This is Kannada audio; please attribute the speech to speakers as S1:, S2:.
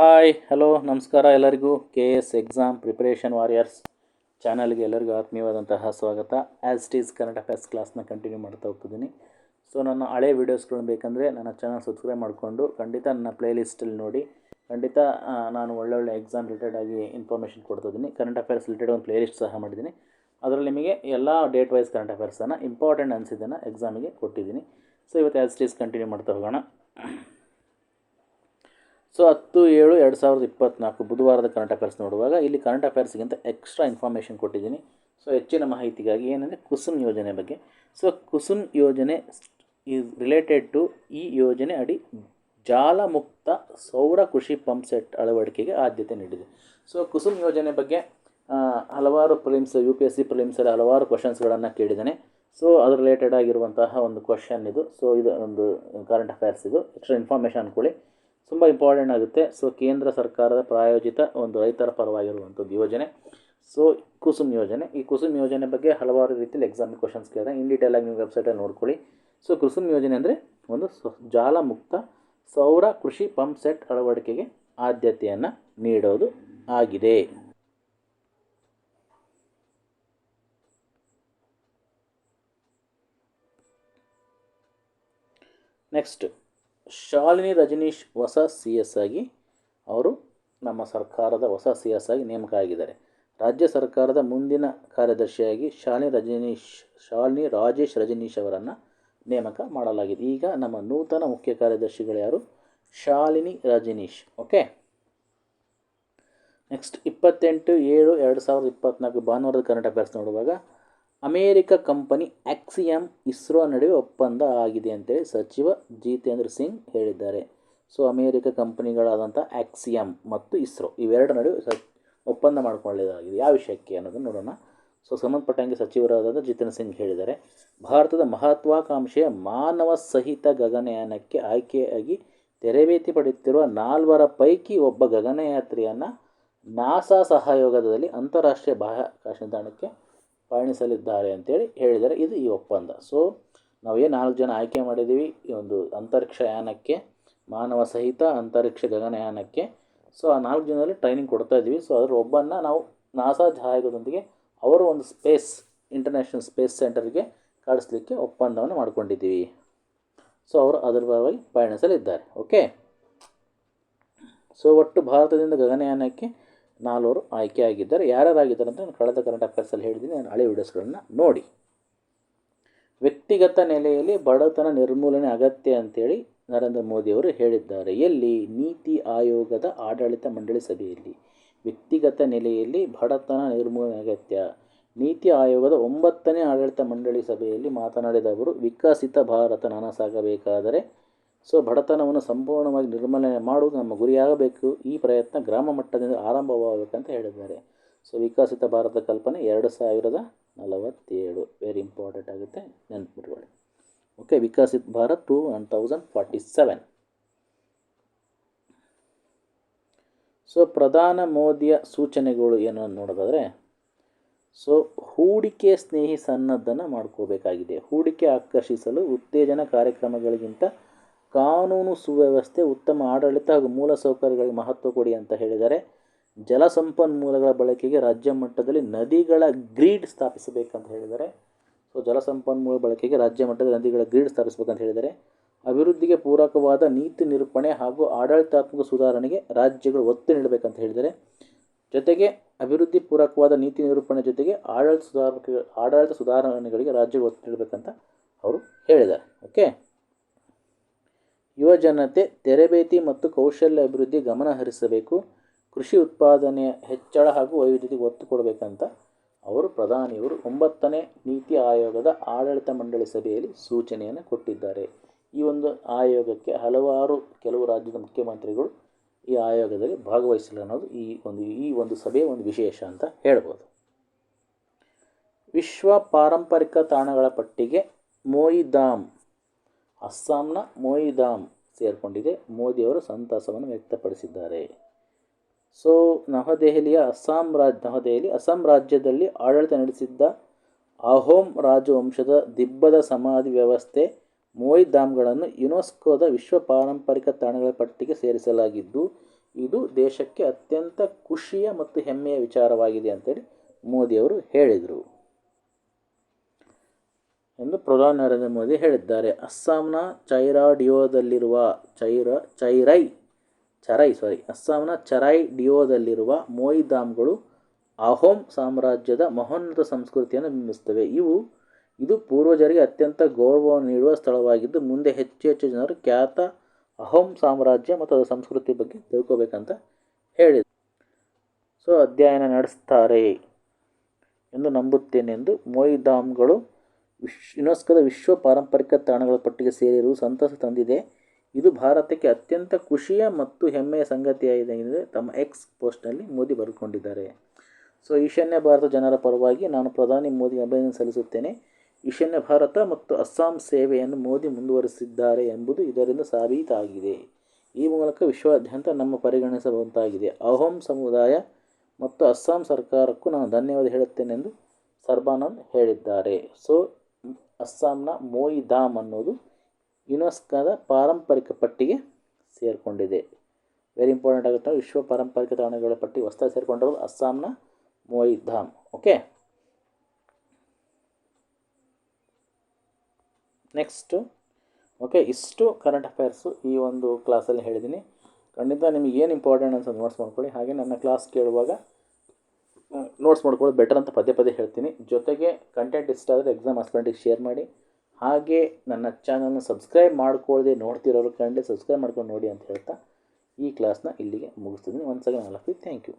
S1: ಹಾಯ್, ಹಲೋ, ನಮಸ್ಕಾರ ಎಲ್ಲರಿಗೂ. K S exam preparation warriors ಚಾನಲ್ಗೆ ಎಲ್ಲರಿಗೂ ಆತ್ಮೀಯವಾದಂತಹ ಸ್ವಾಗತ. As it is Kannada affairs ಕ್ಲಾಸ್ನ ಕಂಟಿನ್ಯೂ ಮಾಡ್ತಾ ಹೋಗ್ತಿದ್ದೀನಿ. ಸೊ ನನ್ನ ಹಳೆ ವೀಡಿಯೋಸ್ಗಳನ್ನ ಬೇಕಂದರೆ ನನ್ನ ಚಾನಲ್ ಸಬ್ಸ್ಕ್ರೈಬ್ ಮಾಡಿಕೊಂಡು ಖಂಡಿತ ನನ್ನ ಪ್ಲೇ ಲಿಸ್ಟಲ್ಲಿ ನೋಡಿ. ಖಂಡಿತ ನಾನು ಒಳ್ಳೊಳ್ಳೆ ಎಕ್ಸಾಮ್ ರಿಲೇಟೆಡ್ ಆಗಿ ಇನ್ಫಾರ್ಮೇಷನ್ ಕೊಡ್ತಿದ್ದೀನಿ ಕರೆಂಟ್ ಅಫೇರ್ಸ್ ರಿಲೇಟೆಡ್ ಒಂದು ಪ್ಲೇ ಲಿಸ್ಟ್ ಸಹ ಮಾಡಿದ್ದೀನಿ. ಅದರಲ್ಲಿ ನಿಮಗೆ ಎಲ್ಲ ಡೇಟ್ ವೈಸ್ ಕರೆಂಟ್ ಅಫೇರ್ಸನ್ನು ಇಂಪಾರ್ಟೆಂಟ್ ಅನಿಸಿದ್ದನ್ನು ಎಕ್ಸಾಮಿಗೆ ಕೊಟ್ಟಿದ್ದೀನಿ. ಸೊ ಇವತ್ತು ಆ್ಯಸ್ ಇಟ್ ಈಸ್ ಕಂಟಿನ್ಯೂ ಮಾಡ್ತಾ ಹೋಗೋಣ. ಸೊ ಹತ್ತು ಏಳು ಎರಡು ಸಾವಿರದ ಇಪ್ಪತ್ತ್ನಾಲ್ಕು ಬುಧವಾರದ ಕರೆಂಟ್ ಅಫೇರ್ಸ್ ನೋಡುವಾಗ ಇಲ್ಲಿ ಕರೆಂಟ್ ಅಫೇರ್ಸ್ಗಿಂತ ಎಕ್ಸ್ಟ್ರಾ ಇನ್ಫಾರ್ಮೇಷನ್ ಕೊಟ್ಟಿದ್ದೀನಿ. ಸೊ ಹೆಚ್ಚಿನ ಮಾಹಿತಿಗಾಗಿ ಏನಂದರೆ ಕುಸುಮ್ ಯೋಜನೆ ಬಗ್ಗೆ. ಸೊ ಕುಸುಮ್ ಯೋಜನೆ ಈಸ್ ರಿಲೇಟೆಡ್ ಟು ಈ ಯೋಜನೆ ಅಡಿ ಜಾಲಮುಕ್ತ ಸೌರ ಕೃಷಿ ಪಂಪ್ ಸೆಟ್ ಅಳವಡಿಕೆಗೆ ಆದ್ಯತೆ ನೀಡಿದೆ. ಸೊ ಕುಸುಮ್ ಯೋಜನೆ ಬಗ್ಗೆ ಹಲವಾರು prelims U P S C ಪ್ರಿಲಿಮ್ಸಲ್ಲಿ ಹಲವಾರು ಕ್ವಶನ್ಸ್ಗಳನ್ನು ಕೇಳಿದ್ದಾನೆ. ಸೊ ಅದು ರಿಲೇಟೆಡ್ ಆಗಿರುವಂತಹ ಒಂದು ಕ್ವಶನ್ ಇದು. ಸೊ ಇದು ಒಂದು ಕರೆಂಟ್ ಅಫೇರ್ಸ್ ಇದು. ಎಕ್ಸ್ಟ್ರಾ ಇನ್ಫಾರ್ಮೇಷನ್ ಅಂದ್ಕೊಳ್ಳಿ ತುಂಬ ಇಂಪಾರ್ಟೆಂಟ್ ಆಗುತ್ತೆ. ಸೊ ಕೇಂದ್ರ ಸರ್ಕಾರದ ಪ್ರಾಯೋಜಿತ ಒಂದು ರೈತರ ಪರವಾಗಿರುವಂಥದ್ದು ಯೋಜನೆ. ಸೊ ಕುಸುಮ್ ಯೋಜನೆ. ಈ ಕುಸುಮ್ ಯೋಜನೆ ಬಗ್ಗೆ ಹಲವಾರು ರೀತಿಯಲ್ಲಿ ಎಕ್ಸಾಮ್ ಕ್ವಶನ್ಸ್ ಕೇಳಿದೆ. ಇನ್ ಡೀಟೇಲ್ ಆಗಿ ನೀವು ವೆಬ್ಸೈಟಲ್ಲಿ ನೋಡ್ಕೊಳ್ಳಿ. ಸೊ ಕುಸುಮ್ ಯೋಜನೆ ಅಂದರೆ ಒಂದು ಸ- ಜಾಲಮುಕ್ತ ಸೌರ ಕೃಷಿ ಪಂಪ್ ಸೆಟ್ ಅಳವಡಿಕೆಗೆ ಆದ್ಯತೆಯನ್ನು ನೀಡೋದು ಆಗಿದೆ. ನೆಕ್ಸ್ಟ್ ಶಾಲಿನಿ ರಜನೀಶ್ ಹೊಸ ಸಿ ಎಸ್ ಆಗಿ ಅವರು ನಮ್ಮ ಸರ್ಕಾರದ ಹೊಸ ಸಿ ಎಸ್ ಆಗಿ ನೇಮಕ ಆಗಿದ್ದಾರೆ ರಾಜ್ಯ ಸರ್ಕಾರದ ಮುಂದಿನ ಕಾರ್ಯದರ್ಶಿಯಾಗಿ ಶಾಲಿನಿ ರಜನೀಶ್, ಶಾಲಿನಿ ರಾಜೇಶ್ ರಜನೀಶ್ ಅವರನ್ನು ನೇಮಕ ಮಾಡಲಾಗಿದೆ. ಈಗ ನಮ್ಮ ನೂತನ ಮುಖ್ಯ ಕಾರ್ಯದರ್ಶಿಗಳು ಯಾರು? ಶಾಲಿನಿ ರಜನೀಶ್. ಓಕೆ? ನೆಕ್ಸ್ಟ್ ಇಪ್ಪತ್ತೆಂಟು ಏಳು ಎರಡು ಸಾವಿರದ ಇಪ್ಪತ್ತ್ನಾಲ್ಕು ಭಾನುವಾರದ ಕರ್ನಾಟಕ ಅಫೇರ್ಸ್ ನೋಡುವಾಗ ಅಮೇರಿಕ ಕಂಪನಿ ಆಕ್ಸಿಯಂ ಇಸ್ರೋ ನಡುವೆ ಒಪ್ಪಂದ ಆಗಿದೆ ಅಂತೇಳಿ ಸಚಿವ ಜಿತೇಂದ್ರ ಸಿಂಗ್ ಹೇಳಿದ್ದಾರೆ. ಸೊ, ಅಮೇರಿಕ ಕಂಪನಿಗಳಾದಂಥ ಆಕ್ಸಿಯಂ ಮತ್ತು ಇಸ್ರೋ ಇವೆರಡು ನಡುವೆ ಸ, ಒಪ್ಪಂದ ಮಾಡಿಕೊಳ್ಳಲಾಗಿದೆ ಯಾವ ವಿಷಯಕ್ಕೆ ಅನ್ನೋದನ್ನು ನೋಡೋಣ. ಸೊ, ಸಂಬಂಧಪಟ್ಟಂಗೆ ಸಚಿವರಾದಂಥ ಜಿತೇಂದ್ರ ಸಿಂಗ್ ಹೇಳಿದ್ದಾರೆ. ಭಾರತದ ಮಹತ್ವಾಕಾಂಕ್ಷೆಯ ಮಾನವ ಸಹಿತ ಗಗನಯಾನಕ್ಕೆ ಆಯ್ಕೆಯಾಗಿ ತರಬೇತಿ ಪಡೆಯುತ್ತಿರುವ ನಾಲ್ವರ ಪೈಕಿ ಒಬ್ಬ ಗಗನಯಾತ್ರಿಯನ್ನು ನಾಸಾ ಸಹಯೋಗದಲ್ಲಿ ಅಂತಾರಾಷ್ಟ್ರೀಯ ಬಾಹ್ಯಾಕಾಶ ನಿಲ್ದಾಣಕ್ಕೆ ಪಯಣಿಸಲಿದ್ದಾರೆ ಅಂತೇಳಿ ಹೇಳಿದ್ದಾರೆ ಇದು ಈ ಒಪ್ಪಂದ. ಸೊ ನಾವೇನು ನಾಲ್ಕು ಜನ ಆಯ್ಕೆ ಮಾಡಿದ್ದೀವಿ. ಈ ಒಂದು ಅಂತರಿಕ್ಷ ಯಾನಕ್ಕೆ, ಮಾನವ ಸಹಿತ ಅಂತರಿಕ್ಷ ಗಗನಯಾನಕ್ಕೆ ಸೊ ಆ ನಾಲ್ಕು ಜನರಲ್ಲಿ ಟ್ರೈನಿಂಗ್ ಕೊಡ್ತಾ ಇದ್ದೀವಿ. ಸೊ ಅದರ ಒಬ್ಬನ್ನು ನಾವು ನಾಸಾ ಸಹಾಯಕದೊಂದಿಗೆ ಅವರು ಒಂದು ಸ್ಪೇಸ್ ಇಂಟರ್ನ್ಯಾಷನಲ್ ಸ್ಪೇಸ್ ಸೆಂಟರ್ಗೆ ಕಳಿಸ್ಲಿಕ್ಕೆ ಒಪ್ಪಂದವನ್ನು ಮಾಡಿಕೊಂಡಿದ್ದೀವಿ. ಸೊ ಅವರು ಅದರ ಪರವಾಗಿ ಪಯಣಿಸಲಿದ್ದಾರೆ. ಓಕೆ ಸೊ ಒಟ್ಟು ಭಾರತದಿಂದ ಗಗನಯಾನಕ್ಕೆ ನಾಲ್ವರು ಆಯ್ಕೆಯಾಗಿದ್ದಾರೆ. ಯಾರ್ಯಾರಾಗಿದ್ದಾರೆ ಅಂತ ನಾನು ಕಳೆದ ಕರೆಂಟ್ ಅಫೇರ್ಸಲ್ಲಿ ಹೇಳಿದ್ದೀನಿ. ನಾನು ಹಳೆ ವಿಡಿಯೋಸ್ಗಳನ್ನು ನೋಡಿ. ವ್ಯಕ್ತಿಗತ ನೆಲೆಯಲ್ಲಿ ಬಡತನ ನಿರ್ಮೂಲನೆ ಅಗತ್ಯ ಅಂತೇಳಿ ನರೇಂದ್ರ ಮೋದಿಯವರು ಹೇಳಿದ್ದಾರೆ. ಎಲ್ಲಿ? ನೀತಿ ಆಯೋಗದ ಆಡಳಿತ ಮಂಡಳಿ ಸಭೆಯಲ್ಲಿ. ವ್ಯಕ್ತಿಗತ ನೆಲೆಯಲ್ಲಿ ಬಡತನ ನಿರ್ಮೂಲನೆ ಅಗತ್ಯ. ನೀತಿ ಆಯೋಗದ ಒಂಬತ್ತನೇ ಆಡಳಿತ ಮಂಡಳಿ ಸಭೆಯಲ್ಲಿ ಮಾತನಾಡಿದ ಅವರು, ವಿಕಸಿತ ಭಾರತ ನನಸಾಗಬೇಕಾದರೆ ಸೊ ಬಡತನವನ್ನು ಸಂಪೂರ್ಣವಾಗಿ ನಿರ್ಮೂಲನೆ ಮಾಡುವುದು ನಮ್ಮ ಗುರಿಯಾಗಬೇಕು. ಈ ಪ್ರಯತ್ನ ಗ್ರಾಮ ಮಟ್ಟದಿಂದ ಆರಂಭವಾಗಬೇಕಂತ ಹೇಳಿದ್ದಾರೆ. ಸೊ ವಿಕಸಿತ ಭಾರತ ಕಲ್ಪನೆ ಎರಡು ಸಾವಿರದ ನಲವತ್ತೇಳು. ವೆರಿ ಇಂಪಾರ್ಟೆಂಟ್ ಆಗುತ್ತೆ. ನೆನಪಿಟ್ಕೊಳ್ಳಿ. Okay Viksit Bharat two one thousand forty seven so ಪ್ರಧಾನ ಮೋದಿಯ ಸೂಚನೆಗಳು ಏನು ನೋಡೋದಾದರೆ ಸೊ ಹೂಡಿಕೆ ಸ್ನೇಹಿ ಸನ್ನದ್ಧನ ಮಾಡ್ಕೋಬೇಕಾಗಿದೆ. ಹೂಡಿಕೆ ಆಕರ್ಷಿಸಲು ಉತ್ತೇಜನ ಕಾರ್ಯಕ್ರಮಗಳಿಗಿಂತ ಕಾನೂನು ಸುವ್ಯವಸ್ಥೆ ಉತ್ತಮ ಆಡಳಿತ ಹಾಗೂ ಮೂಲಸೌಕರ್ಯಗಳಿಗೆ ಮಹತ್ವ ಕೊಡಿ ಅಂತ ಹೇಳಿದ್ದಾರೆ. ಜಲಸಂಪನ್ಮೂಲಗಳ ಬಳಕೆಗೆ ರಾಜ್ಯ ಮಟ್ಟದಲ್ಲಿ ನದಿಗಳ ಗ್ರೀಡ್ ಸ್ಥಾಪಿಸಬೇಕಂತ ಹೇಳಿದರೆ ಸೊ ಜಲಸಂಪನ್ಮೂಲ ಬಳಕೆಗೆ ರಾಜ್ಯ ಮಟ್ಟದಲ್ಲಿ ನದಿಗಳ ಗ್ರೀಡ್ ಸ್ಥಾಪಿಸಬೇಕಂತ ಹೇಳಿದರೆ ಅಭಿವೃದ್ಧಿಗೆ ಪೂರಕವಾದ ನೀತಿ ನಿರೂಪಣೆ ಹಾಗೂ ಆಡಳಿತಾತ್ಮಕ ಸುಧಾರಣೆಗೆ ರಾಜ್ಯಗಳು ಒತ್ತು ನೀಡಬೇಕಂತ ಹೇಳಿದರೆ ಜೊತೆಗೆ ಅಭಿವೃದ್ಧಿ ಪೂರಕವಾದ ನೀತಿ ನಿರೂಪಣೆ ಜೊತೆಗೆ ಆಡಳಿತ ಸುಧಾರಣೆ ಆಡಳಿತ ಸುಧಾರಣೆಗಳಿಗೆ ರಾಜ್ಯಗಳು ಒತ್ತು ನೀಡಬೇಕಂತ ಅವರು ಹೇಳಿದ್ದಾರೆ. ಓಕೆ? ಯುವಜನತೆ ತರಬೇತಿ ಮತ್ತು ಕೌಶಲ್ಯ ಅಭಿವೃದ್ಧಿ ಗಮನ ಹರಿಸಬೇಕು. ಕೃಷಿ ಉತ್ಪಾದನೆಯ ಹೆಚ್ಚಳ ಹಾಗೂ ವೈವಿಧ್ಯತೆಗೆ ಒತ್ತು ಕೊಡಬೇಕಂತ ಅವರು ಪ್ರಧಾನಿಯವರು ಒಂಬತ್ತನೇ ನೀತಿ ಆಯೋಗದ ಆಡಳಿತ ಮಂಡಳಿ ಸಭೆಯಲ್ಲಿ ಸೂಚನೆಯನ್ನು ಕೊಟ್ಟಿದ್ದಾರೆ. ಈ ಒಂದು ಆಯೋಗಕ್ಕೆ ಹಲವಾರು ಕೆಲವು ರಾಜ್ಯದ ಮುಖ್ಯಮಂತ್ರಿಗಳು ಈ ಆಯೋಗದಲ್ಲಿ ಭಾಗವಹಿಸಿಲ್ಲ ಅನ್ನೋದು ಈ ಒಂದು ಈ ಒಂದು ಸಭೆಯ ಒಂದು ವಿಶೇಷ ಅಂತ ಹೇಳ್ಬೋದು. ವಿಶ್ವ ಪಾರಂಪರಿಕ ತಾಣಗಳ ಪಟ್ಟಿಗೆ ಮೋಯಿಧಾಮ್ ಅಸ್ಸಾಂನ ಮೋಯಿಧಾಮ್ ಸೇರಿಕೊಂಡಿದೆ. ಮೋದಿಯವರು ಸಂತಸವನ್ನು ವ್ಯಕ್ತಪಡಿಸಿದ್ದಾರೆ. ಸೊ, ನವದೆಹಲಿಯ ಅಸ್ಸಾಂ ರಾಜ್ ನವದೆಹಲಿ, ಅಸ್ಸಾಂ ರಾಜ್ಯದಲ್ಲಿ ಆಡಳಿತ ನಡೆಸಿದ್ದ ಅಹೋಂ ರಾಜವಂಶದ ದಿಬ್ಬದ ಸಮಾಧಿ ವ್ಯವಸ್ಥೆ ಮೋಯಿಧಾಮ್ಗಳನ್ನು ಯುನೆಸ್ಕೋದ ವಿಶ್ವ ಪಾರಂಪರಿಕ ತಾಣಗಳ ಪಟ್ಟಿಗೆ ಸೇರಿಸಲಾಗಿದ್ದು, ಇದು ದೇಶಕ್ಕೆ ಅತ್ಯಂತ ಖುಷಿಯ ಮತ್ತು ಹೆಮ್ಮೆಯ ವಿಚಾರವಾಗಿದೆ ಅಂತೇಳಿ ಮೋದಿಯವರು ಹೇಳಿದರು. ಎಂದು ಪ್ರಧಾನಿ ನರೇಂದ್ರ ಮೋದಿ ಹೇಳಿದ್ದಾರೆ. ಅಸ್ಸಾಂನ ಚೈರಾಡಿಯೋದಲ್ಲಿರುವ ಚೈರ, ಚೈರೈ, ಚರೈ ಸಾರಿ ಅಸ್ಸಾಂನ ಚರೈ ಡಿಯೋದಲ್ಲಿರುವ ಮೋಯಿಧಾಮ್ಗಳು ಅಹೋಂ ಸಾಮ್ರಾಜ್ಯದ ಮಹೋನ್ನತ ಸಂಸ್ಕೃತಿಯನ್ನು ಬಿಂಬಿಸುತ್ತವೆ. ಇವು ಇದು ಪೂರ್ವಜರಿಗೆ ಅತ್ಯಂತ ಗೌರವವನ್ನು ನೀಡುವ ಸ್ಥಳವಾಗಿದ್ದು, ಮುಂದೆ ಹೆಚ್ಚು ಹೆಚ್ಚು ಜನರು ಖ್ಯಾತ ಅಹೋಂ ಸಾಮ್ರಾಜ್ಯ ಮತ್ತು ಅದರ ಸಂಸ್ಕೃತಿ ಬಗ್ಗೆ ತಿಳ್ಕೋಬೇಕಂತ ಹೇಳಿದರು ಸೊ, ಅಧ್ಯಯನ ನಡೆಸ್ತಾರೆ ಎಂದು ನಂಬುತ್ತೇನೆಂದು ಮೊಯಿಧಾಮ್ಗಳು ವಿಶ್ ಯುನೆಸ್ಕೋದ ವಿಶ್ವ ಪಾರಂಪರಿಕ ತಾಣಗಳ ಪಟ್ಟಿಗೆ ಸೇರಿರುವುದು ಸಂತಸ ತಂದಿದೆ. ಇದು ಭಾರತಕ್ಕೆ ಅತ್ಯಂತ ಖುಷಿಯ ಮತ್ತು ಹೆಮ್ಮೆಯ ಸಂಗತಿಯಾಗಿದೆ ಎಂದು ತಮ್ಮ ಎಕ್ಸ್ ಪೋಸ್ಟ್ನಲ್ಲಿ ಮೋದಿ ಬರೆದುಕೊಂಡಿದ್ದಾರೆ. ಸೊ ಈಶಾನ್ಯ ಭಾರತ ಜನರ ಪರವಾಗಿ ನಾನು ಪ್ರಧಾನಿ ಮೋದಿಗೆ ಅಭಿನಂದನೆ ಸಲ್ಲಿಸುತ್ತೇನೆ. ಈಶಾನ್ಯ ಭಾರತ ಮತ್ತು ಅಸ್ಸಾಂ ಸೇವೆಯನ್ನು ಮೋದಿ ಮುಂದುವರಿಸಿದ್ದಾರೆ ಎಂಬುದು ಇದರಿಂದ ಸಾಬೀತಾಗಿದೆ. ಈ ಮೂಲಕ ವಿಶ್ವಾದ್ಯಂತ ನಮ್ಮ ಪರಿಗಣಿಸಬಹುದಾಗಿದೆ. ಅಹೋಂ ಸಮುದಾಯ ಮತ್ತು ಅಸ್ಸಾಂ ಸರ್ಕಾರಕ್ಕೂ ನಾನು ಧನ್ಯವಾದ ಹೇಳುತ್ತೇನೆ ಎಂದು ಸರ್ಬಾನಂದ್ ಹೇಳಿದ್ದಾರೆ. ಸೊ ಅಸ್ಸಾಂನ ಮೋಯಿಧಾಮ್ ಅನ್ನೋದು ಯುನೆಸ್ಕೋದ ಪಾರಂಪರಿಕ ಪಟ್ಟಿಗೆ ಸೇರಿಕೊಂಡಿದೆ. ವೆರಿ ಇಂಪಾರ್ಟೆಂಟ್ ಆಗುತ್ತೆ ವಿಶ್ವ ಪಾರಂಪರಿಕ ತಾಣಗಳ ಪಟ್ಟಿ ಹೊಸದಾಗಿ ಸೇರಿಕೊಂಡಿರೋದು ಅಸ್ಸಾಂನ ಮೋಯಿಧಾಮ್ ಓಕೆ ನೆಕ್ಸ್ಟು ಓಕೆ ಇಷ್ಟು ಕರೆಂಟ್ ಅಫೇರ್ಸು ಈ ಒಂದು ಕ್ಲಾಸಲ್ಲಿ ಹೇಳಿದ್ದೀನಿ. ಖಂಡಿತ ನಿಮಗೆ ಏನು ಇಂಪಾರ್ಟೆಂಟ್ ಅಂತ ನೋಟ್ಸ್ ಮಾಡ್ಕೊಳ್ಳಿ. ಹಾಗೆ ನನ್ನ ಕ್ಲಾಸ್ ಕೇಳುವಾಗ ನೋಟ್ಸ್ ಮಾಡ್ಕೊಳ್ಳೋದು ಬೆಟರ್ ಅಂತ ಪದೇ ಪದೇ ಹೇಳ್ತೀನಿ. ಜೊತೆಗೆ ಕಂಟೆಂಟ್ ಇಷ್ಟ ಆದರೆ ಎಕ್ಸಾಮ್ ಹಸ್ಬೆಂಡಿಗೆ ಶೇರ್ ಮಾಡಿ. ಹಾಗೆ ನನ್ನ ಚಾನಲ್ನ ಸಬ್ಸ್ಕ್ರೈಬ್ ಮಾಡ್ಕೊಳ್ಳದೆ ನೋಡ್ತಿರೋರು ಕಂಡೆ ಸಬ್ಸ್ಕ್ರೈಬ್ ಮಾಡ್ಕೊಂಡು ನೋಡಿ ಅಂತ ಹೇಳ್ತಾ ಈ ಕ್ಲಾಸ್ನ ಇಲ್ಲಿಗೆ ಮುಗಿಸ್ತಿದ್ದೀನಿ ಒಂದು ಸಗ ನಾಲ್ಕು ಥ್ಯಾಂಕ್ ಯು